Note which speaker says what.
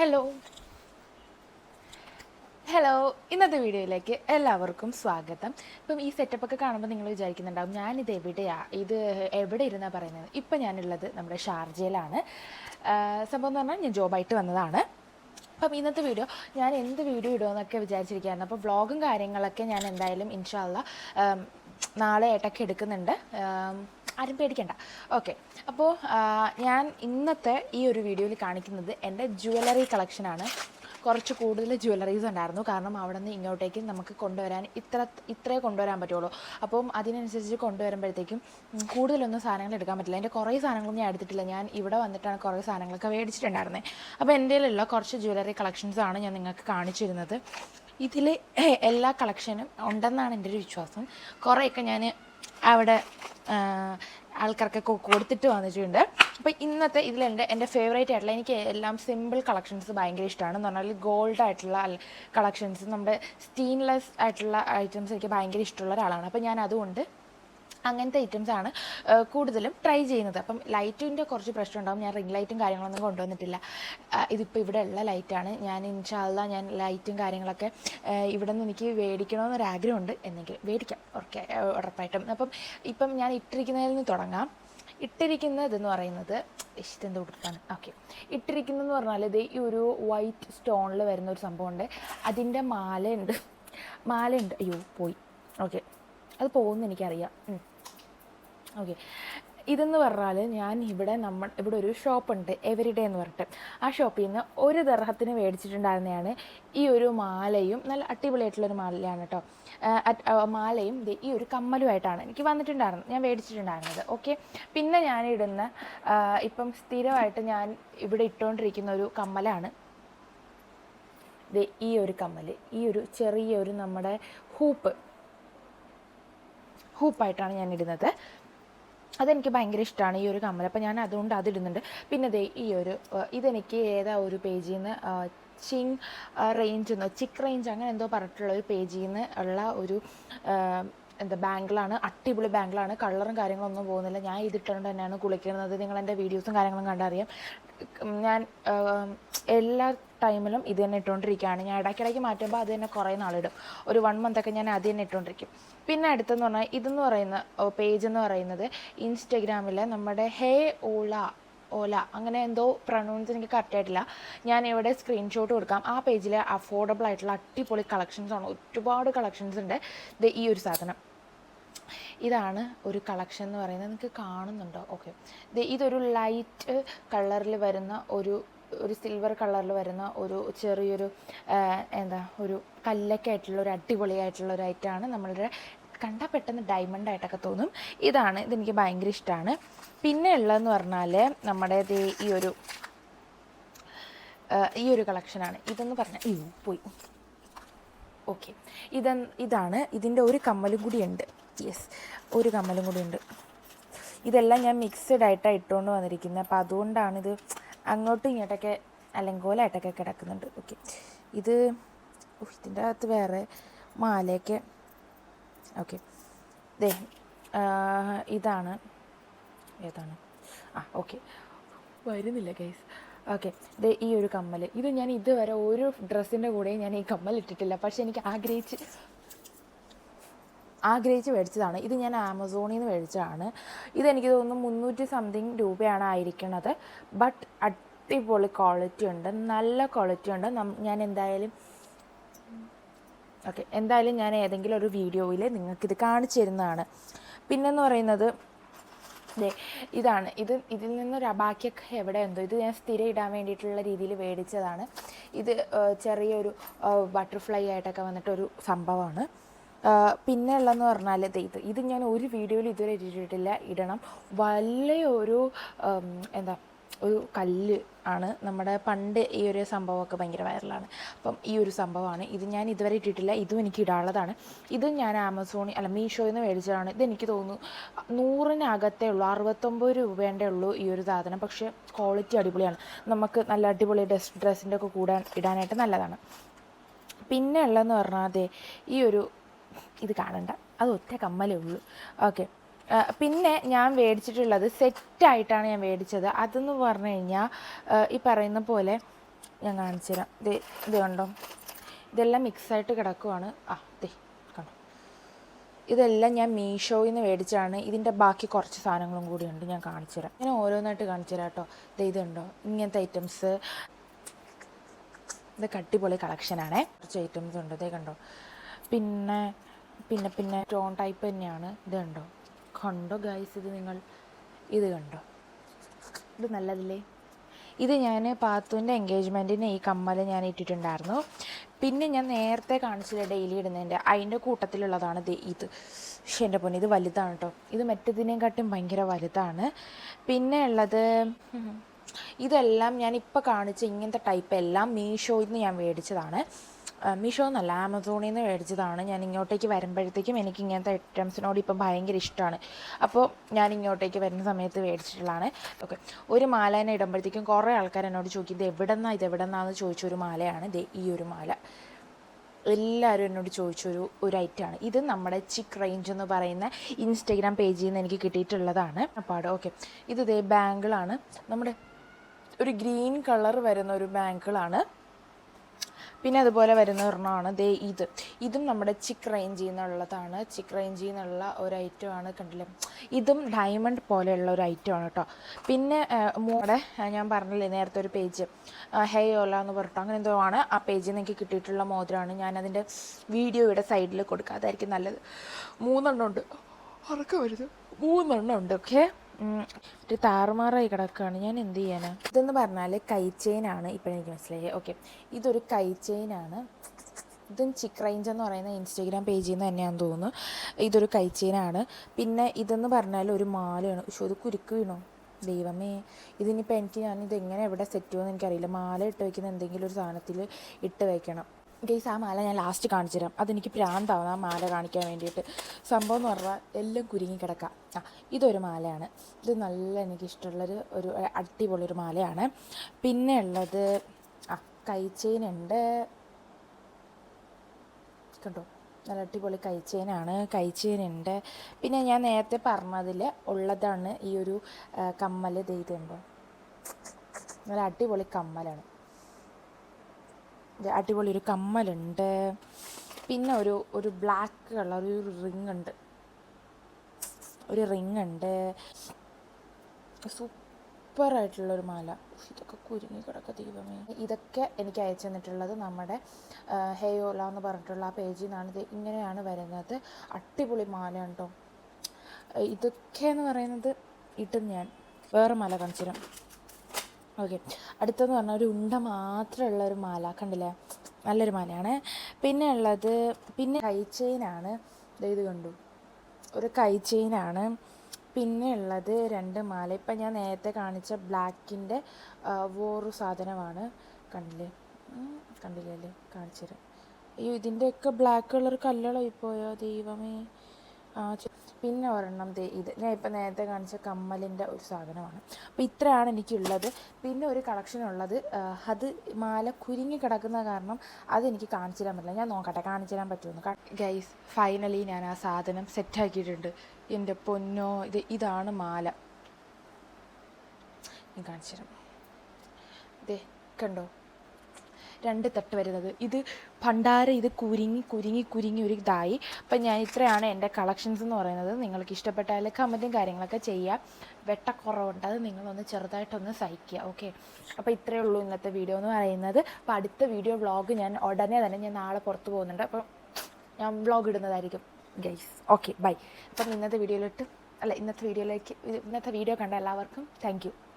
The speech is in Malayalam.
Speaker 1: ഹലോ ഹലോ ഇന്നത്തെ വീഡിയോയിലേക്ക് എല്ലാവർക്കും സ്വാഗതം. ഇപ്പം ഈ സെറ്റപ്പ് ഒക്കെ കാണുമ്പോൾ നിങ്ങൾ വിചാരിക്കുന്നുണ്ടാവും ഞാനിത് എവിടെയാ? ഇത് എവിടെ ഇരുന്നാണ് പറയുന്നത്? ഇപ്പം ഞാനുള്ളത് നമ്മുടെ ഷാർജയിലാണ്. സംഭവം എന്ന് പറഞ്ഞാൽ ഞാൻ ജോബായിട്ട് വന്നതാണ്. അപ്പം ഇന്നത്തെ വീഡിയോ ഞാൻ എന്ത് വീഡിയോ ഇടുമെന്നൊക്കെ വിചാരിച്ചിരിക്കുകയായിരുന്നു. അപ്പോൾ വ്ളോഗും കാര്യങ്ങളൊക്കെ ഞാൻ എന്തായാലും ഇൻഷാല്ല നാളെ ആയിട്ടൊക്കെ എടുക്കുന്നുണ്ട്. ആരും പേടിക്കണ്ട. ഓക്കെ അപ്പോൾ ഞാൻ ഇന്നത്തെ ഈ ഒരു വീഡിയോയിൽ കാണിക്കുന്നത് എന്റെ ജുവലറി കളക്ഷനാണ് കുറച്ച് കൂടുതൽ ജ്വല്ലറീസ് ഉണ്ടായിരുന്നു. കാരണം അവിടെ നിന്ന് ഇങ്ങോട്ടേക്ക് നമുക്ക് കൊണ്ടുവരാൻ ഇത്ര ഇത്രേ കൊണ്ടുവരാൻ പറ്റുള്ളൂ. അപ്പം അതിനനുസരിച്ച് കൊണ്ടുവരുമ്പോഴത്തേക്കും കൂടുതലൊന്നും സാധനങ്ങൾ എടുക്കാൻ പറ്റില്ല. എന്റെ കുറേ സാധനങ്ങളൊന്നും ഞാൻ എടുത്തിട്ടില്ല. ഞാൻ ഇവിടെ വന്നിട്ടാണ് കുറേ സാധനങ്ങളൊക്കെ മേടിച്ചിട്ടുണ്ടായിരുന്നത് അപ്പോൾ എന്റെ കയ്യിലുള്ള കുറച്ച് ജ്വല്ലറി കളക്ഷൻസാണ് ഞാൻ നിങ്ങൾക്ക് കാണിച്ചിരുന്നത്. ഇതിൽ എല്ലാ കളക്ഷനും ഉണ്ടെന്നാണ് എന്റെ ഒരു വിശ്വാസം. കുറേയൊക്കെ ഞാൻ അവിടെ ആൾക്കാർക്കൊക്കെ കൊടുത്തിട്ട് വന്നിട്ടുണ്ട്. അപ്പോൾ ഇന്നത്തെ ഇതിലുണ്ട് എന്റെ ഫേവറേറ്റ് ആയിട്ടുള്ള എനിക്ക് എല്ലാം സിമ്പിൾ കളക്ഷൻസ് ഭയങ്കര ഇഷ്ടമാണ് എന്ന് പറഞ്ഞാൽ ഗോൾഡ് ആയിട്ടുള്ള കളക്ഷൻസ് നമ്മുടെ സ്റ്റീൻലെസ് ആയിട്ടുള്ള ഐറ്റംസ് എനിക്ക് ഭയങ്കര ഇഷ്ടമുള്ള ഒരാളാണ്. അപ്പോൾ ഞാൻ അതുകൊണ്ട് അങ്ങനത്തെ ഐറ്റംസ് ആണ് കൂടുതലും ട്രൈ ചെയ്യുന്നത്. അപ്പം ലൈറ്റിന്റെ കുറച്ച് പ്രശ്നം ഉണ്ടാകും ഞാൻ റിംഗ് ലൈറ്റും കാര്യങ്ങളൊന്നും കൊണ്ടുവന്നിട്ടില്ല. ഇതിപ്പോൾ ഇവിടെ ഉള്ള ലൈറ്റാണ് ഞാൻ ഇൻഷാല്ല ഞാൻ ലൈറ്റും കാര്യങ്ങളൊക്കെ ഇവിടെ നിന്ന് എനിക്ക് മേടിക്കണമെന്നൊരു ആഗ്രഹമുണ്ട് എന്നെങ്കിൽ മേടിക്കാം ഓക്കെ ഉറപ്പായിട്ടും. അപ്പം ഇപ്പം ഞാൻ ഇട്ടിരിക്കുന്നതിൽ നിന്ന് തുടങ്ങാം. ഇട്ടിരിക്കുന്നത് എന്ന് പറയുന്നത് ഇഷ്ടം കൊടുത്താണ് ഓക്കെ ഇട്ടിരിക്കുന്നതെന്ന് പറഞ്ഞാൽ ഇത് ഈ ഒരു വൈറ്റ് സ്റ്റോണിൽ വരുന്ന ഒരു സംഭവമുണ്ട്. അതിന്റെ മാലയുണ്ട്. മാലയുണ്ട്. അയ്യോ പോയി. ഓക്കെ അത് പോകുമെന്ന് എനിക്കറിയാം ഓക്കെ ഇതെന്ന് പറഞ്ഞാൽ ഞാൻ ഇവിടെ നമ്മൾ ഇവിടെ ഒരു ഷോപ്പുണ്ട് എവരിഡേ എന്ന് പറഞ്ഞിട്ട്. ആ ഷോപ്പിൽ നിന്ന് ഒരു ദർഹത്തിന് മേടിച്ചിട്ടുണ്ടായിരുന്നതാണ് ഈ ഒരു മാലയും നല്ല അടിപൊളിയായിട്ടുള്ളൊരു മാലയാണ് കേട്ടോ മാലയും ഈ ഒരു കമ്മലുമായിട്ടാണ് എനിക്ക് വന്നിട്ടുണ്ടായിരുന്നു ഞാൻ മേടിച്ചിട്ടുണ്ടായിരുന്നത്. ഓക്കെ പിന്നെ ഞാൻ ഇടുന്ന ഇപ്പം സ്ഥിരമായിട്ട് ഞാൻ ഇവിടെ ഇട്ടുകൊണ്ടിരിക്കുന്ന ഒരു കമ്മലാണ്. ഈ ഒരു കമ്മൽ ഈ ഒരു ചെറിയ ഒരു നമ്മുടെ ഹൂപ്പ് ഹൂപ്പായിട്ടാണ് ഞാൻ ഇടുന്നത്. അതെനിക്ക് ഭയങ്കര ഇഷ്ടമാണ് ഈ ഒരു കമ്മൽ. അപ്പോൾ ഞാൻ അതുകൊണ്ട് അതിടുന്നുണ്ട് പിന്നെ ദേ ഈ ഒരു ഇതെനിക്ക് ഏതാ ഒരു പേജിൽ നിന്ന് ചിങ് റേഞ്ച് എന്നോ ചിക്ക് റേഞ്ച് അങ്ങനെ എന്തോ പറഞ്ഞിട്ടുള്ള ഒരു പേജിൽ നിന്ന് ഉള്ള ഒരു എന്താ ബാങ്കിളാണ്. അടിപൊളി ബാങ്കിളാണ്. കളറും കാര്യങ്ങളൊന്നും പോകുന്നില്ല. ഞാൻ ഇതിട്ടുകൊണ്ട് തന്നെയാണ് കുളിക്കുന്നത്. നിങ്ങൾ എന്റെ വീഡിയോസും കാര്യങ്ങളും കണ്ടറിയാം. ഞാൻ എല്ലാ ടൈമിലും ഇത് തന്നെ ഇട്ടുകൊണ്ടിരിക്കുകയാണ്. ഞാൻ ഇടയ്ക്കിടയ്ക്ക് മാറ്റുമ്പോൾ അത് തന്നെ കുറേ നാളിടും. ഒരു വൺ മന്തൊക്കെ ഞാൻ അത് തന്നെ ഇട്ടുകൊണ്ടിരിക്കും. പിന്നെ അടുത്തെന്ന് പറഞ്ഞാൽ ഇതെന്ന് പറയുന്ന പേജ് എന്ന് പറയുന്നത് ഇൻസ്റ്റഗ്രാമിലെ നമ്മുടെ ഹേ ഓള ഓല അങ്ങനെ എന്തോ പ്രൊണൗൺസ് എനിക്ക് കറക്റ്റ് ആയിട്ടില്ല. ഞാൻ ഇവിടെ സ്ക്രീൻഷോട്ട് കൊടുക്കാം. ആ പേജിൽ അഫോർഡബിൾ ആയിട്ടുള്ള അടിപൊളി കളക്ഷൻസ് ആണ്. ഒരുപാട് കളക്ഷൻസ് ഉണ്ട്. ഇത് ഈ ഒരു സാധനം. ഇതാണ് ഒരു കളക്ഷൻ എന്ന് പറയുന്നത്. നിങ്ങൾക്ക് കാണുന്നുണ്ടോ? ഓക്കെ ഇതൊരു ലൈറ്റ് കളറിൽ വരുന്ന ഒരു ഒരു സിൽവർ കളറിൽ വരുന്ന ഒരു ചെറിയൊരു എന്താ ഒരു കല്ലൊക്കെ ആയിട്ടുള്ള ഒരു അടിപൊളിയായിട്ടുള്ള ഒരു ഐറ്റമാണ് നമ്മളുടെ കണ്ടാൽ പെട്ടെന്ന് ഡയമണ്ട് ആയിട്ടൊക്കെ തോന്നും. ഇതാണ്. ഇതെനിക്ക് ഭയങ്കര ഇഷ്ടമാണ് പിന്നെ ഉള്ളതെന്ന് പറഞ്ഞാൽ നമ്മുടെ ഈ ഒരു ഈ ഒരു കളക്ഷനാണ് ഇതെന്ന് പറഞ്ഞാൽ ഈ പോയി. ഓക്കെ ഇതെന്ന് ഇതാണ്. ഇതിന്റെ ഒരു കമ്മലും കൂടി ഉണ്ട്. യെസ് ഒരു കമ്മലും കൂടി ഉണ്ട്. ഇതെല്ലാം ഞാൻ മിക്സഡ് ആയിട്ടാണ് ഇട്ടുകൊണ്ട് വന്നിരിക്കുന്നത് അപ്പോൾ അതുകൊണ്ടാണ് അതുകൊണ്ടാണിത് അങ്ങോട്ടും ഇങ്ങോട്ടൊക്കെ അലങ്കോലായിട്ടൊക്കെ കിടക്കുന്നുണ്ട്. ഓക്കെ ഇത് ഇതിന്റെ അകത്ത് വേറെ മാലയൊക്കെ. ഓക്കെ ദേ ഇതാണ്. ഏതാണ്? ആ ഓക്കെ വരുന്നില്ല ഗൈസ് ഓക്കെ ദേ ഈ ഒരു കമ്മൽ ഇത് ഞാൻ ഇതുവരെ ഒരു ഡ്രസ്സിന്റെ കൂടെയും ഞാൻ ഈ കമ്മൽ ഇട്ടിട്ടില്ല പക്ഷെ എനിക്ക് ആഗ്രഹിച്ച് ആഗ്രഹിച്ച് മേടിച്ചതാണ്. ഇത് ഞാൻ ആമസോണിൽ നിന്ന് മേടിച്ചതാണ്. ഇതെനിക്ക് തോന്നുന്നു മുന്നൂറ്റി സംതിങ് രൂപയാണ് ആയിരിക്കുന്നത് ബട്ട് അടിപൊളി ക്വാളിറ്റി ഉണ്ട്. നല്ല ക്വാളിറ്റി ഉണ്ട്. ഞാൻ എന്തായാലും ഓക്കെ എന്തായാലും ഞാൻ ഏതെങ്കിലും ഒരു വീഡിയോയിൽ നിങ്ങൾക്കിത് കാണിച്ചു തരുന്നതാണ്. പിന്നെന്ന് പറയുന്നത് ഇതാണ്. ഇത് ഇതിൽ നിന്നൊരു അബാക്കിയൊക്കെ എവിടെ എന്തോ ഇത് ഞാൻ സ്ഥിരം ഇടാൻ വേണ്ടിയിട്ടുള്ള രീതിയിൽ മേടിച്ചതാണ്. ഇത് ചെറിയൊരു ബട്ടർഫ്ലൈ ആയിട്ടൊക്കെ വന്നിട്ടൊരു സംഭവമാണ്. പിന്നെ ഉള്ളതെന്ന് പറഞ്ഞാൽ ഇത് ഇത് ഞാൻ ഒരു വീഡിയോയിൽ ഇതുവരെ ഇട്ടിട്ടില്ല. ഇടണം. വലിയൊരു എന്താ ഒരു കല്ല് ആണ്. നമ്മുടെ പണ്ട് ഈ ഒരു സംഭവമൊക്കെ ഭയങ്കര വൈറലാണ്. അപ്പം ഈ ഒരു സംഭവമാണ്. ഇത് ഞാൻ ഇതുവരെ ഇട്ടിട്ടില്ല. ഇതും എനിക്ക് ഇടാനുള്ളതാണ്. ഇത് ഞാൻ ആമസോണിൽ അല്ല മീഷോയിൽ നിന്ന് മേടിച്ചതാണ് ഇതെനിക്ക് തോന്നുന്നു നൂറിനകത്തേ ഉള്ളൂ അറുപത്തൊമ്പത് രൂപേന്റെ ഉള്ളൂ ഈ ഒരു സാധനം. പക്ഷേ ക്വാളിറ്റി അടിപൊളിയാണ്. നമുക്ക് നല്ല അടിപൊളി ഡ്രസ് ഡ്രസ്സിന്റെ ഒക്കെ കൂടാൻ ഇടാനായിട്ട് നല്ലതാണ്. പിന്നെ ഉള്ളതെന്ന് പറഞ്ഞാൽ അതെ ഈ ഒരു ഇത് കാണണ്ട. അത് ഒറ്റ കമ്മലേ ഉള്ളൂ. ഓക്കെ പിന്നെ ഞാൻ മേടിച്ചിട്ടുള്ളത് സെറ്റായിട്ടാണ് ഞാൻ മേടിച്ചത് അതെന്ന് പറഞ്ഞു കഴിഞ്ഞാൽ ഈ പറയുന്ന പോലെ ഞാൻ കാണിച്ചു തരാം. ഇത് ഇത് കണ്ടോ? ഇതെല്ലാം മിക്സായിട്ട് കിടക്കുവാണ്. ആ ദേ കണ്ടോ? ഇതെല്ലാം ഞാൻ മീഷോയിൽ നിന്ന് മേടിച്ചാണ് ഇതിന്റെ ബാക്കി കുറച്ച് സാധനങ്ങളും കൂടിയുണ്ട് ഞാൻ കാണിച്ചു തരാം. ഞാൻ ഓരോന്നായിട്ട് കാണിച്ചു തരാം കേട്ടോ. ഇത് ഇതുണ്ടോ ഇങ്ങനത്തെ ഐറ്റംസ് ഇത് കട്ടിപൊളി കളക്ഷനാണേ കുറച്ച് ഐറ്റംസ് ഉണ്ട്. ഇതേ കണ്ടോ? പിന്നെ പിന്നെ പിന്നെ ടോൺ ടൈപ്പ് തന്നെയാണ്. ഇത് കണ്ടോ? കണ്ടോ ഗൈസ് ഇത് നിങ്ങൾ ഇത് കണ്ടോ? ഇത് നല്ലതില്ലേ? ഇത് ഞാൻ പാത്തുവിന്റെ എൻഗേജ്മെന്റിന് ഈ കമ്മൽ ഞാൻ ഇട്ടിട്ടുണ്ടായിരുന്നു. പിന്നെ ഞാൻ നേരത്തെ കാണിച്ചില്ല ഡെയിലി ഇടുന്നതിന്റെ? അതിന്റെ കൂട്ടത്തിലുള്ളതാണ് ദേ ഇത്. പക്ഷേ എന്റെ പൊന്നെ ഇത് വലുതാണ് കേട്ടോ ഇത് മറ്റേതിനെക്കാട്ടും ഭയങ്കര വലുതാണ്. പിന്നെ ഉള്ളത് ഇതെല്ലാം ഞാൻ ഇപ്പോൾ കാണിച്ച ഇങ്ങനത്തെ ടൈപ്പ് എല്ലാം മീഷോയിൽ നിന്ന് ഞാൻ മേടിച്ചതാണ്. മീഷോ എന്നല്ല ആമസോണിൽ നിന്ന് മേടിച്ചതാണ്. ഞാൻ ഇങ്ങോട്ടേക്ക് വരുമ്പോഴത്തേക്കും എനിക്ക് ഇങ്ങനത്തെ ഐറ്റംസിനോട് ഇപ്പം ഭയങ്കര ഇഷ്ടമാണ്. അപ്പോൾ ഞാൻ ഇങ്ങോട്ടേക്ക് വരുന്ന സമയത്ത് മേടിച്ചിട്ടുള്ളതാണ്. ഓക്കെ. ഒരു മാല തന്നെ ഇടുമ്പോഴത്തേക്കും കുറേ ആൾക്കാർ എന്നോട് ചോദിക്കും ഇത് എവിടെ നിന്നാണ് ഇത് എവിടെ നിന്നാന്ന് ചോദിച്ചൊരു മാലയാണ്. ഇത് ഈ ഒരു മാല. എല്ലാവരും എന്നോട് ചോദിച്ചൊരു ഒരു ഐറ്റമാണ്. ഇത് നമ്മുടെ ചിക്ക് റേഞ്ച് എന്ന് പറയുന്ന ഇൻസ്റ്റഗ്രാം പേജിൽ നിന്ന് എനിക്ക് കിട്ടിയിട്ടുള്ളതാണ്. അപ്പാട് ഓക്കെ. ഇത് ഇതേ ബാങ്കിളാണ്. നമ്മുടെ ഒരു ഗ്രീൻ കളർ വരുന്ന ഒരു ബാങ്കിളാണ്. പിന്നെ അതുപോലെ വരുന്ന ഒരെണ്ണമാണ്. ദേ ഇത്. ഇതും നമ്മുടെ ചിക്ക് റേഞ്ചിൽ നിന്നുള്ളതാണ്. ചിക്ക് റേഞ്ചിൽ നിന്നുള്ള ഒരു ആണ് കണ്ടില്ലേ? ഇതും ഡയമണ്ട് പോലെയുള്ള ഒരു ഐറ്റം ആണ് കേട്ടോ പിന്നെ മൂടെ ഞാൻ പറഞ്ഞില്ലേ നേരത്തെ ഒരു പേജ് ഹേ ഓല എന്ന് പറഞ്ഞിട്ട്? അങ്ങനെ എന്തോ ആണ്. ആ പേജിൽ നിന്ന് എനിക്ക് കിട്ടിയിട്ടുള്ള മോതിരമാണ് ഞാനതിന്റെ വീഡിയോ ഇവിടെ സൈഡിൽ കൊടുക്കുക അതായിരിക്കും നല്ലത്. മൂന്നെണ്ണം ഉണ്ട്. ഉറക്കം വരുത് മൂന്നെണ്ണം ഉണ്ട്. ഓക്കെ ഒരു താറുമാറായി കിടക്കുകയാണ് ഞാൻ എന്ത് ചെയ്യാനാ? ഇതെന്ന് പറഞ്ഞാൽ കൈ ചെയിനാണ് ഇപ്പോഴെനിക്ക് മനസ്സിലായി ഓക്കെ ഇതൊരു കൈ ചെയിനാണ് ഇതും ചിക്ക് റേഞ്ച് എന്ന് പറയുന്ന ഇൻസ്റ്റാഗ്രാം പേജിൽ നിന്ന് തന്നെയാണെന്ന് തോന്നുന്നു. ഇതൊരു കൈ ചെയിനാണ് പിന്നെ ഇതെന്ന് പറഞ്ഞാൽ ഒരു മാലയാണ്. പക്ഷെ ഇത് കുരുക്ക് വീണോ? ദൈവമേ. ഇതിനിപ്പോൾ എനിക്ക് ഞാൻ എങ്ങനെ എവിടെ സെറ്റ് ചെയ്യുമെന്ന് എനിക്കറിയില്ല. മാല ഇട്ട് വയ്ക്കുന്ന എന്തെങ്കിലും ഒരു സാധനത്തിൽ ഇട്ട് വയ്ക്കണം ഗെയ്സ് ആ മാല ഞാൻ ലാസ്റ്റ് കാണിച്ചു തരാം അതെനിക്ക് പ്രാന്താവുന്ന ആ മാല കാണിക്കാൻ വേണ്ടിയിട്ട്. സംഭവം എന്ന് പറഞ്ഞാൽ എല്ലാം കുരുങ്ങി കിടക്കാം. ആ ഇതൊരു മാലയാണ്. ഇത് നല്ല എനിക്കിഷ്ടമുള്ളൊരു ഒരു അടിപൊളിയൊരു മാലയാണ്. പിന്നെ ഉള്ളത് ആ കൈ ചെയിൻ ഉണ്ട്. കണ്ടോ? നല്ല അടിപൊളി കൈ ചെയിനാണ് കൈ ചെയിൻ ഉണ്ട്. പിന്നെ ഞാൻ നേരത്തെ പറഞ്ഞതിൽ ഉള്ളതാണ് ഈ ഒരു കമ്മൽ ദേ നല്ല അടിപൊളി കമ്മലാണ്. അടിപൊളി ഒരു കമ്മലുണ്ട്. പിന്നെ ഒരു ഒരു ബ്ലാക്ക് കളർ ഒരു റിങ് ഉണ്ട് ഒരു റിങ് ഉണ്ട് സൂപ്പറായിട്ടുള്ളൊരു മാല. ഇതൊക്കെ കുരുങ്ങി കിടക്ക ദൈവമേ. ഇതൊക്കെ എനിക്ക് അയച്ചു തന്നിട്ടുള്ളത് നമ്മുടെ ഹേയോല എന്ന് പറഞ്ഞിട്ടുള്ള ആ പേജിൽ നിന്നാണ് ഇത് ഇങ്ങനെയാണ് വരുന്നത്. അടിപൊളി മാല കേട്ടോ ഇതൊക്കെ എന്ന് പറയുന്നത് ഇട്ടും ഞാൻ. വേറെ മല കാണിച്ചു ഓക്കെ അടുത്തെന്ന് പറഞ്ഞാൽ ഒരു ഉണ്ട മാത്രമുള്ള ഒരു മാല. കണ്ടില്ലേ? നല്ലൊരു മാലയാണ്. പിന്നെ ഉള്ളത് പിന്നെ കൈ ചെയിനാണ് ഇത് കണ്ടു. ഒരു കൈ ചെയിനാണ് പിന്നെ ഉള്ളത് രണ്ട് മാല. ഇപ്പം ഞാൻ നേരത്തെ കാണിച്ച ബ്ലാക്കിന്റെ വേറൊരു സാധനമാണ്. കണ്ടില്ലേ? കണ്ടില്ലല്ലേ കാണിച്ചു തരാം. അയ്യോ ഇതിന്റെയൊക്കെ കളർ കല്ലുകളായി പോയോ ദൈവമേ. പിന്നെ ഒരെണ്ണം ദേ ഇത്. ഞാൻ ഇപ്പം നേരത്തെ കാണിച്ച കമ്മലിന്റെ ഒരു സാധനമാണ്. അപ്പോൾ ഇത്രയാണ് എനിക്കുള്ളത്. പിന്നെ ഒരു കളക്ഷൻ ഉള്ളത്. അത് മാല കുരുങ്ങി കിടക്കുന്ന കാരണം അതെനിക്ക് കാണിച്ചു തരാൻ പറ്റില്ല. ഞാൻ നോക്കട്ടെ കാണിച്ചു തരാൻ പറ്റുമെന്ന് ഗൈസ് ഫൈനലി ഞാൻ ആ സാധനം സെറ്റാക്കിയിട്ടുണ്ട് എന്റെ പൊന്നോ ഇത് ഇതാണ് മാല. ഞാൻ കാണിച്ചു തരാം. ദേ കണ്ടോ? രണ്ട് തട്ട് വരുന്നത്. ഇത് ഭണ്ഡാരം ഇത് കുരുങ്ങി കുരുങ്ങി കുരുങ്ങി ഒരു ഇതായി. അപ്പം ഞാൻ ഇത്രയാണ് എന്റെ കളക്ഷൻസ് എന്ന് പറയുന്നത്. നിങ്ങൾക്ക് ഇഷ്ടപ്പെട്ടാൽ കമന്റും കാര്യങ്ങളൊക്കെ ചെയ്യാം വെട്ടക്കുറവുണ്ട്. അത് നിങ്ങളൊന്ന് ചെറുതായിട്ടൊന്ന് സഹിക്കുക. ഓക്കെ അപ്പോൾ ഇത്രയേ ഉള്ളൂ ഇന്നത്തെ വീഡിയോ എന്ന് പറയുന്നത്. അപ്പോൾ അടുത്ത വീഡിയോ വ്ളോഗ് ഞാൻ ഉടനെ തന്നെ ഞാൻ നാളെ പുറത്ത് പോകുന്നുണ്ട്. അപ്പോൾ ഞാൻ വ്ളോഗ് ഇടുന്നതായിരിക്കും ഗൈസ് ഓക്കെ ബൈ അപ്പം ഇന്നത്തെ വീഡിയോയിലിട്ട് അല്ല ഇന്നത്തെ വീഡിയോയിലേക്ക് ഇന്നത്തെ വീഡിയോ കണ്ട എല്ലാവർക്കും താങ്ക്